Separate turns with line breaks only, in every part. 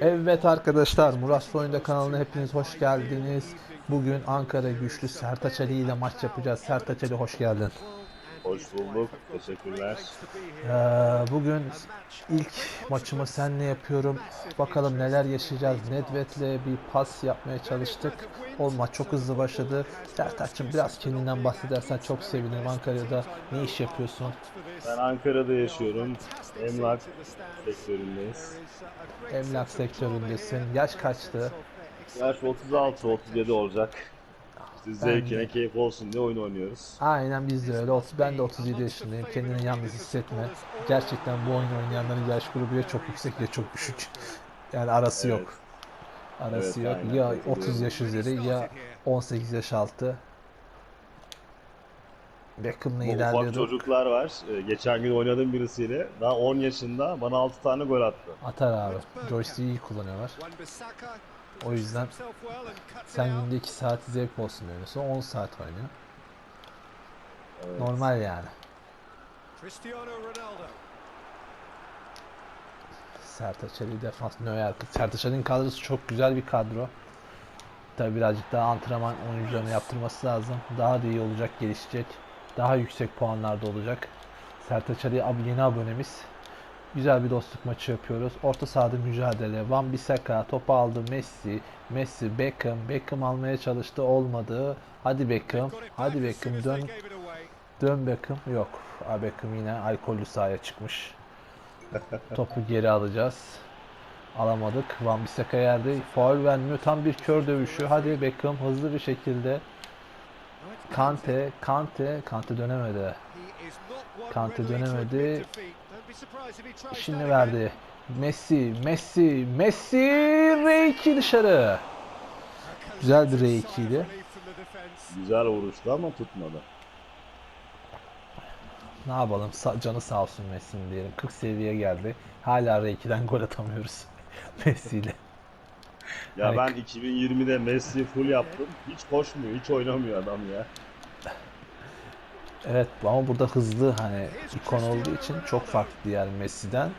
Evet arkadaşlar Murat Oyunda kanalına hepiniz hoş geldiniz. Bugün Ankara güçlü Sertaç Ali ile maç yapacağız. Sertaç Ali hoş geldin.
Hoş bulduk. Teşekkürler.
Ee, bugün ilk maçımı seninle yapıyorum. Bakalım neler yaşayacağız. Nedved'le bir pas yapmaya çalıştık. O maç çok hızlı başladı. Sertaç'ım biraz kendinden bahsedersen çok sevinirim. Ankara'da ne iş yapıyorsun?
Ben Ankara'da yaşıyorum. Emlak sektöründeyiz.
Emlak sektöründesin. Yaş kaçtı?
Yaş 36-37 olacak. Siz
Ben
zevkine
de.
keyif olsun diye oyun oynuyoruz.
Aynen biz de öyle. Ben de 37 yaşındayım. Kendini yalnız hissetme. Gerçekten bu oyun oynayanların yaş grubu ya çok yüksek ya çok düşük. Yani arası
Evet.
yok. Arası
Evet,
yok.
aynen.
Ya
Katılıyorum.
30 yaş üzeri ya 18 yaş altı. Beckham'la
Bu ufak çocuklar var. Ee, Geçen gün oynadığım birisiyle. Daha 10 yaşında bana 6 tane gol attı.
Atar abi. Joystick'i iyi kullanıyorlar. O yüzden sen günde 2 saat zevk olsun oynuyorsun. 10 saat oynuyor.
Evet.
Normal yani. Sertaç Ali defans Neuer. Sertaç Ali'nin kadrosu çok güzel bir kadro. Tabi birazcık daha antrenman oyuncularına yaptırması lazım. Daha da iyi olacak, gelişecek. Daha yüksek puanlarda olacak. Sertaç Ali abi yeni abonemiz. Güzel bir dostluk maçı yapıyoruz. Orta sahada mücadele. Van Bissaka topu aldı Messi. Messi Beckham. Beckham almaya çalıştı. Olmadı. Hadi Beckham. Hadi Beckham dön. Dön Beckham. Yok. Beckham yine alkollü sahaya çıkmış. Topu geri alacağız. Alamadık. Van Bissaka yerde. Faul vermiyor. Tam bir kör dövüşü. Hadi Beckham hızlı bir şekilde. Kante, Kante, Kante dönemedi. Kante dönemedi.
That
verdi. Messi, Messi, Messi R2 dışarı. Güzel bir R2'ydi.
again. Relief from the defence.
Güzel vuruştu ama tutmadı.
Ne yapalım? Canı sağ olsun Messi'nin diyelim. 40 seviyeye geldi. Hala R2'den gol atamıyoruz. Messi ile.
Ya
Yani-
ben 2020'de Messi full yaptım. Hiç koşmuyor, hiç oynamıyor adam ya.
Evet ama burada hızlı hani ikon olduğu için çok farklı diğer Messi'den.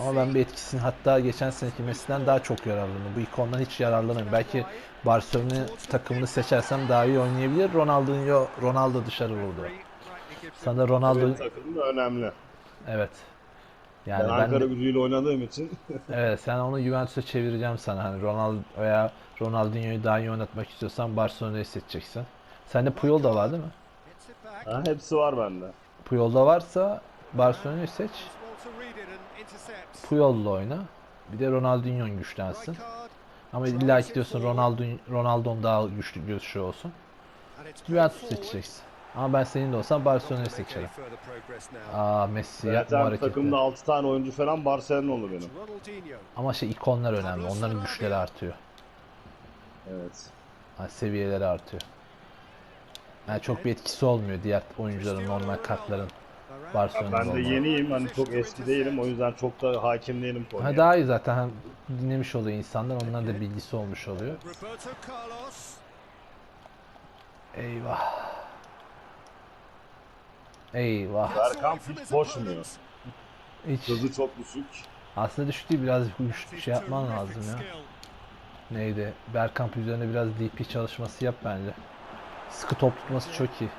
Ama ben bir etkisini hatta geçen seneki Messi'den daha çok yararlandım. Bu ikondan hiç yararlanamıyorum. Belki Barcelona takımını seçersem daha iyi oynayabilir. Ronaldinho, Ronaldo dışarı vurdu. Sana Ronaldo
Benim takımım da önemli.
evet.
Ben
Yani ben
Ankara
de,
gücüyle oynadığım için
evet sen onu Juventus'a çevireceğim sana. Hani Ronaldo veya Ronaldinho'yu daha iyi oynatmak istiyorsan Barcelona'yı seçeceksin. Sende Puyol da var değil mi?
Ha, hepsi var bende.
Puyol'da varsa Barcelona'yı seç. Puyol'la oyna. Bir de Ronaldinho'nun güçlensin. Ama illa ki diyorsun Ronaldo Ronaldo'nun daha güçlü güçlü olsun. Juventus seçeceksin. Ama ben senin de olsam Barcelona'yı seçerim. Aa Messi yapma
Zaten
hareketi.
takımda 6 tane oyuncu falan Barcelona'lı benim.
Ronaldinho.
Ama şey ikonlar önemli. Onların güçleri artıyor.
Evet.
Yani seviyeleri artıyor. Yani çok bir etkisi olmuyor diğer oyuncuların normal kartların. Barcelona'da
Ben de yeniyim hani çok eski değilim o yüzden çok da hakim değilim
Ha,
konuya.
daha iyi zaten hem dinlemiş oluyor insanlar. Onların da bilgisi olmuş oluyor. Eyvah. Eyvah.
Bergkamp hiç koşmuyor.
Hiç.
Hızı çok düşük.
Aslında düşük değil biraz güç şey yapman lazım ya. Neydi? Bergkamp üzerine biraz DP çalışması yap bence. Sıkı top tutması çok iyi.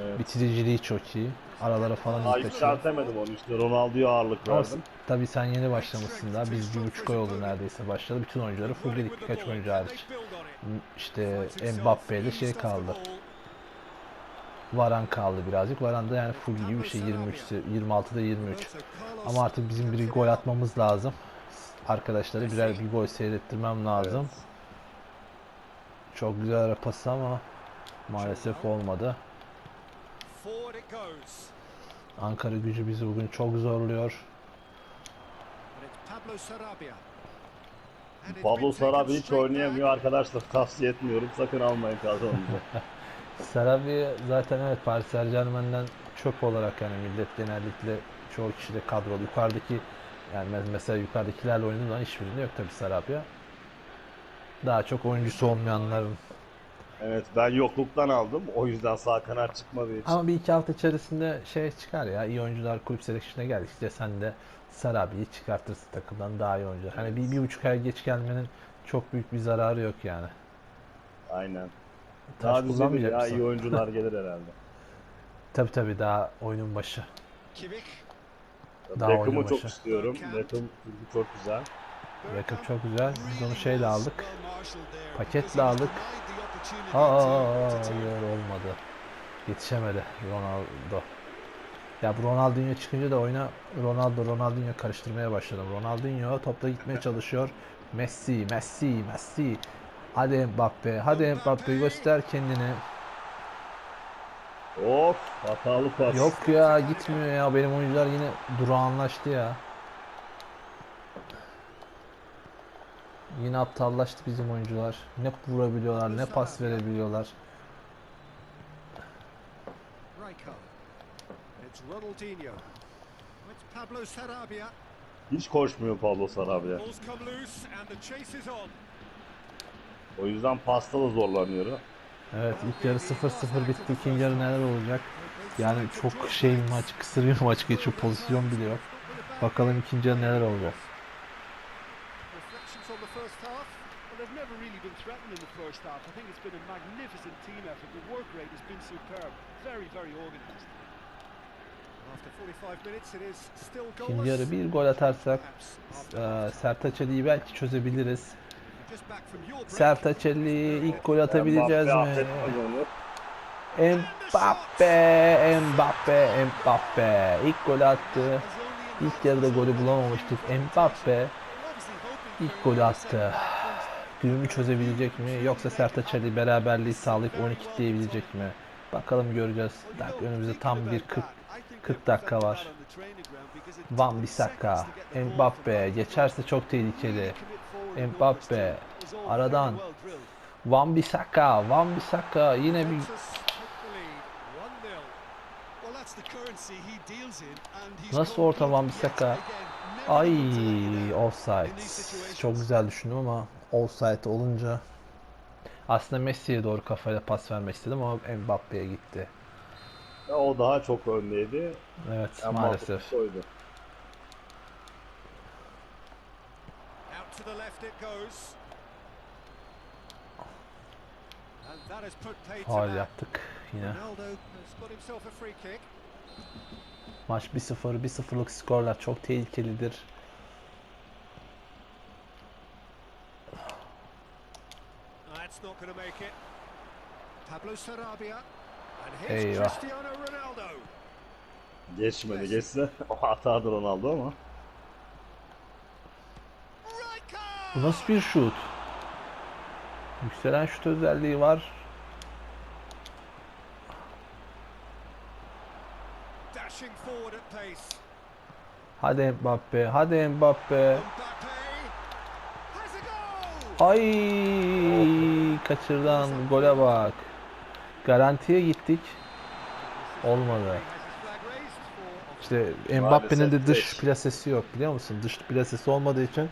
Evet.
Bitiriciliği çok iyi. Aralara falan
Daha
taşıyor.
yükseltemedim onu işte Ronaldo'ya ağırlık
Ama
verdim.
tabii sen yeni başlamışsın daha. Biz bir buçuk ay oldu neredeyse başladı. Bütün oyuncuları full dedik birkaç oyuncu hariç. İşte Mbappe ile şey kaldı. Varan kaldı birazcık. Varan da yani full gibi bir şey 23 26'da 23. Ama artık bizim bir gol atmamız lazım. Arkadaşlara birer bir gol seyrettirmem lazım. Çok güzel ara pası ama maalesef olmadı. Ankara gücü bizi bugün çok zorluyor.
Pablo Sarabia
hiç oynayamıyor arkadaşlar tavsiye etmiyorum sakın almayın kadronuza.
Sarabia zaten evet Paris Saint Germain'den çöp olarak yani millet genellikle çoğu kişi de kadrolu. Yukarıdaki yani mes- mesela yukarıdakilerle zaman hiçbirinde yok tabii Sarabia. Daha çok oyuncusu olmayanların
Evet ben yokluktan aldım. O yüzden sağ kanat çıkmadığı için.
Ama bir iki hafta içerisinde şey çıkar ya. iyi oyuncular kulüp seleksiyona geldi. İşte sen de Sarabi'yi çıkartırsın takımdan daha iyi oyuncular. Hani bir, bir buçuk ay geç gelmenin çok büyük bir zararı yok yani.
Aynen.
Taş
Daha
kullanmayacak
ya iyi oyuncular gelir herhalde.
Tabii tabii daha oyunun başı.
Kimmich.
Daha
Beckham'ı çok istiyorum. Beckham çok güzel.
Beckham çok güzel. Biz onu şeyle aldık. Paketle aldık.
Aa,
hayır olmadı. Yetişemedi Ronaldo. Ya bu Ronaldinho çıkınca da oyuna Ronaldo Ronaldinho karıştırmaya başladım. Ronaldinho topla gitmeye çalışıyor. Messi, Messi, Messi. Hadi Mbappe, hadi Mbappe göster kendini.
Of hatalı pas.
Yok ya gitmiyor ya. Benim oyuncular yine durağanlaştı ya. Yine aptallaştı bizim oyuncular. Ne vurabiliyorlar, ne pas verebiliyorlar.
Hiç koşmuyor Pablo Sarabia. O yüzden pasta da zorlanıyor.
Evet ilk yarı 0-0 bitti. İkinci yarı neler olacak? Yani çok şey maç, kısır bir maç geçiyor. Pozisyon bile yok. Bakalım ikinci yarı neler olacak.
Reflections on the first half.
Well, they've never really been threatened in the first half. I think it's been a magnificent team effort. The work rate has been superb. Very, very organised.
After 45 minutes it is still
İkinci yarı
goalless.
bir gol atarsak Sertaç Ali'yi belki çözebiliriz. Sertaç Ali ilk gol atabileceğiz
Mbappe
mi? Mbappe, Mbappe, Mbappe. İlk gol attı. İlk yarıda golü bulamamıştık. Mbappe ilk golü attı. Düğümü çözebilecek mi? Yoksa Sertaç Ali beraberliği sağlayıp onu kitleyebilecek mi? Bakalım göreceğiz. Dak- Önümüzde tam bir 40 40 dakika var. Van Bissaka, Mbappe geçerse çok tehlikeli. Mbappe, aradan. Van Bissaka, Van Bissaka yine bir
Juventus take the lead. 1-0.
Nasıl orta Van Bissaka? Ay offside. Çok güzel düşündüm ama offside olunca aslında Messi'ye doğru kafayla pas vermek istedim ama Mbappe'ye gitti.
O daha çok öndeydi.
Evet
Mbappe
maalesef.
koydu.
Out to the left it goes. And that has put paid to
Faul
man.
yaptık yine. Maç 1-0, 1-0'lık skorlar çok tehlikelidir.
That's not going to make it. Pablo Sarabia. And here's
Eyvah.
Cristiano Ronaldo.
Geçmedi. Geçse o hatadır Ronaldo ama.
Bu nasıl bir şut? Yükselen şut özelliği var.
Dashing forward at pace.
Hadi Mbappe, hadi Mbappe.
Mbappe has a goal!
Ay kaçırdan gole bak. Garantiye gittik. Olmadı. İşte Mbappe'nin de dış plasesi yok biliyor musun? Dış plasesi olmadığı için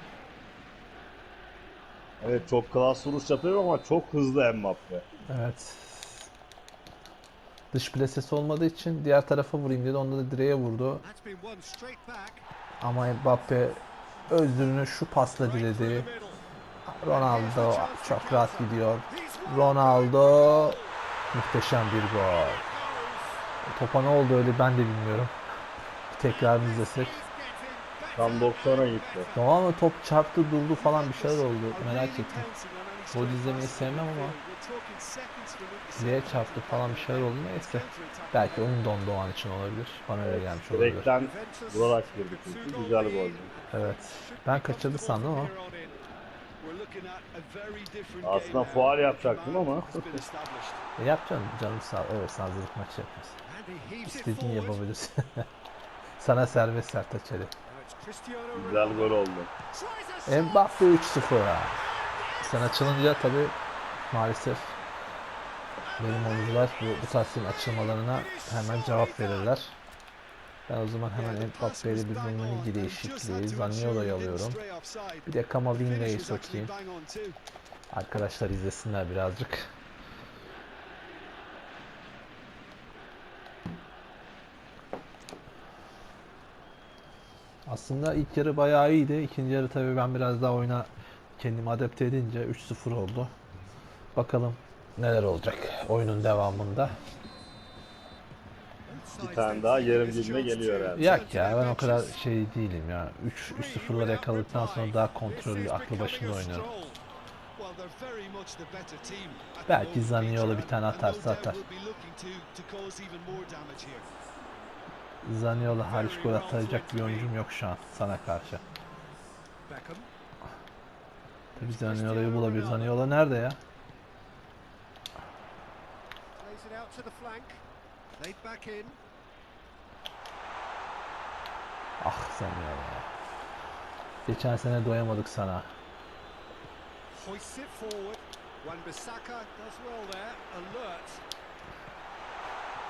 Evet çok klas vuruş yapıyor ama çok hızlı Mbappe.
evet. Dış plasesi olmadığı için diğer tarafa vurayım dedi. Onda da direğe vurdu. Ama Mbappe özrünü şu pasla diledi. Ronaldo çok rahat gidiyor. Ronaldo muhteşem bir gol. Topa ne oldu öyle ben de bilmiyorum. Bir tekrarını izlesek.
Tam 90'a gitti.
Tamam mı top çarptı durdu falan bir şeyler oldu. Merak ettim. Gol izlemeyi sevmem ama direğe çarptı falan bir şeyler oldu neyse. Belki oyun dondu o an için olabilir. Bana öyle gelmiş olabilir.
Direkten vurarak girdi çünkü. Güzel goldü.
Evet. Ben kaçırdı sandım ama.
Aslında faul yapacaktım ama.
E yapacaksın canım sağ ol. Evet hazırlık maçı
it
İstediğini yapabilirsin. Sana serbest
it's Cristiano
Güzel gol oldu.
Mbappe 3-0. Sen açılınca tabi maalesef benim oyuncular bu, bu tarz açılmalarına hemen cevap verirler. Ben o zaman hemen Mbappe'yle bir Rumeni değişikliği, Zaniolo'yu alıyorum. Bir de Kamavinga'yı sokayım. Arkadaşlar izlesinler birazcık. Aslında ilk yarı bayağı iyiydi. İkinci yarı tabii ben biraz daha oyuna kendimi adapte edince 3-0 oldu. Bakalım neler olacak oyunun devamında.
Bir tane daha yarım dilime geliyor herhalde.
Yok ya ben o kadar şey değilim ya. 3 3-0'ları yakaladıktan sonra daha kontrollü, aklı başında oynuyorum. Belki Zaniolo bir tane atarsa atar. Zaniolo hariç gol atacak bir oyuncum yok şu an sana karşı. Tabii Zaniolo'yu bulabilir. Zaniolo nerede ya? Ah Zaniolo. Geçen sene doyamadık sana.
Hoists it forward. Wan-Bissaka does well there. Alert.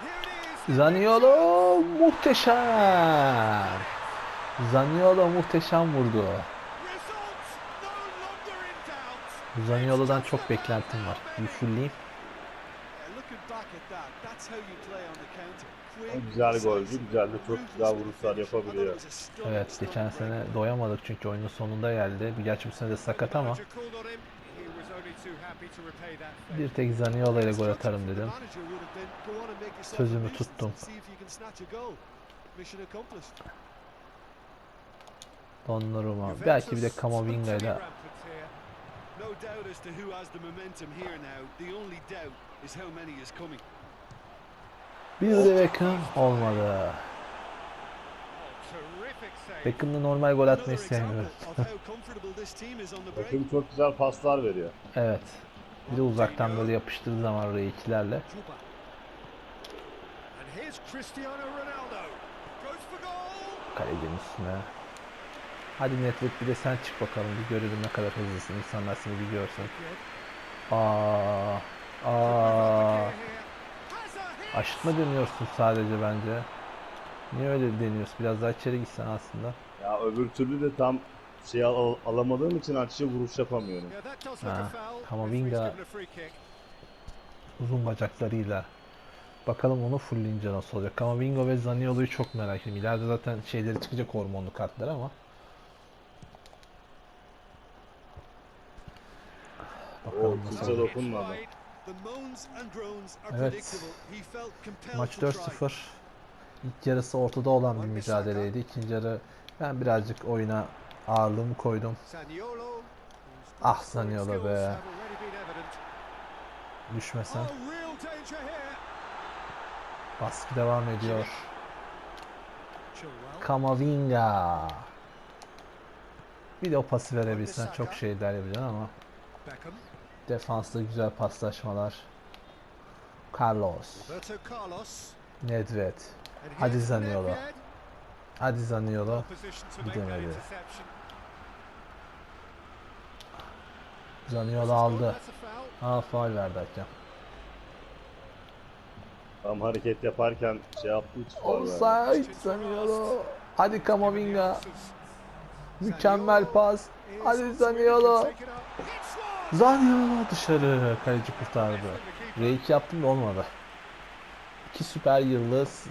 Here it is.
Zaniolo muhteşem. Zaniolo muhteşem vurdu. Zaniolo'dan çok beklentim var. Bir
Güzel golcü, güzel de çok güzel vuruşlar yapabiliyor.
Evet geçen sene doyamadık çünkü oyunun sonunda geldi. Gerçi bu sene de sakat ama bir tek Zaniolo ile gol atarım dedim.
The manager would have been, "Go on and make yourself
Sözümü tuttum.
and see if you can snatch a goal." Mission accomplished.
Donnarumma. Belki bir de
be
ile bir de Beckham olmadı. Beckham'da normal gol atmayı sevmiyorum.
Takım çok güzel paslar veriyor.
Evet. Bir de uzaktan böyle yapıştırdığı zaman R2'lerle.
Juba. And here's Cristiano Ronaldo. Goes for goal.
Kalecinin üstüne. Hadi Netflix bir de sen çık bakalım bir görelim ne kadar hızlısın. İnsanlar seni bir görsün. Aa, aa. Aşıtma deniyorsun sadece bence. Niye öyle deniyorsun? Biraz daha içeri gitsen aslında.
Ya öbür türlü de tam şey al- alamadığım için açıcı vuruş yapamıyorum.
Ha,
foul.
Camavinga-
Referee's given a free kick.
Uzun bacaklarıyla. Bakalım onu fullleyince nasıl olacak. Camavinga ve Zaniolo'yu çok merak ediyorum. İleride zaten şeyleri çıkacak hormonlu kartlar ama. Bakalım
Oo,
nasıl
kimse
olacak.
dokunmadı.
Evet. Maç
to try.
4-0. İlk yarısı ortada olan bir mücadeleydi. İkinci yarı ben birazcık oyuna ağırlığımı koydum. Ah,
skills
be. Düşmesen. Baskı devam ediyor. Kamavinga. Bir de o pası verebilsen çok şey yapacaksın ama Defansta güzel paslaşmalar. Carlos. Nedved. Hadi Zaniolo. Hadi Zaniolo.
Position to
Bir
make that
demedi.
interception.
Zaniolo aldı.
That's a foul.
Aa faul verdi hakem.
Tam hareket yaparken şey faul verdi.
Offside Zaniolo. Hadi Kamavinga. Mükemmel pas. Hadi Zaniolo. Zaniolo dışarı. Kaleci kurtardı. R2 yaptım da olmadı. İki süper yıldız.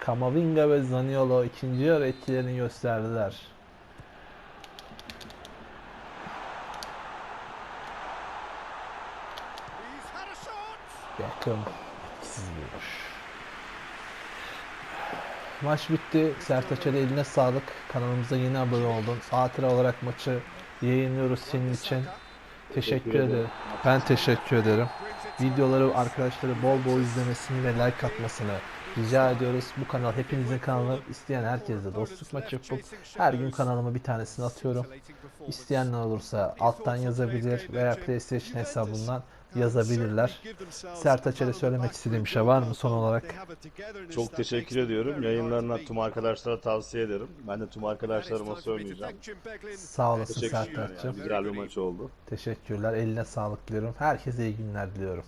Kamavinga ve Zaniolo ikinci yarı etkilerini gösterdiler. Beckham etkisiz vuruş. Maç bitti. Sertaç Ali eline sağlık. Kanalımıza yeni abone oldun. Hatıra olarak maçı yayınlıyoruz senin için. Teşekkür
ederim.
Ben teşekkür ederim. Videoları arkadaşları bol bol izlemesini ve like atmasını rica ediyoruz. Bu kanal hepinizin kanalı. İsteyen herkese dostluk maçı yapıp her gün kanalıma bir tanesini atıyorum. İsteyenler olursa alttan yazabilir veya PlayStation hesabından yazabilirler. Sertaç Ali söylemek istediğim bir şey var mı son olarak?
Çok teşekkür ediyorum. Yayınlarına tüm arkadaşlara tavsiye ederim. Ben de tüm arkadaşlarıma söyleyeceğim.
Sağ olasın. Sertaç'cığım.
Güzel bir maç oldu.
Teşekkürler. Eline sağlık diliyorum. Herkese iyi günler diliyorum.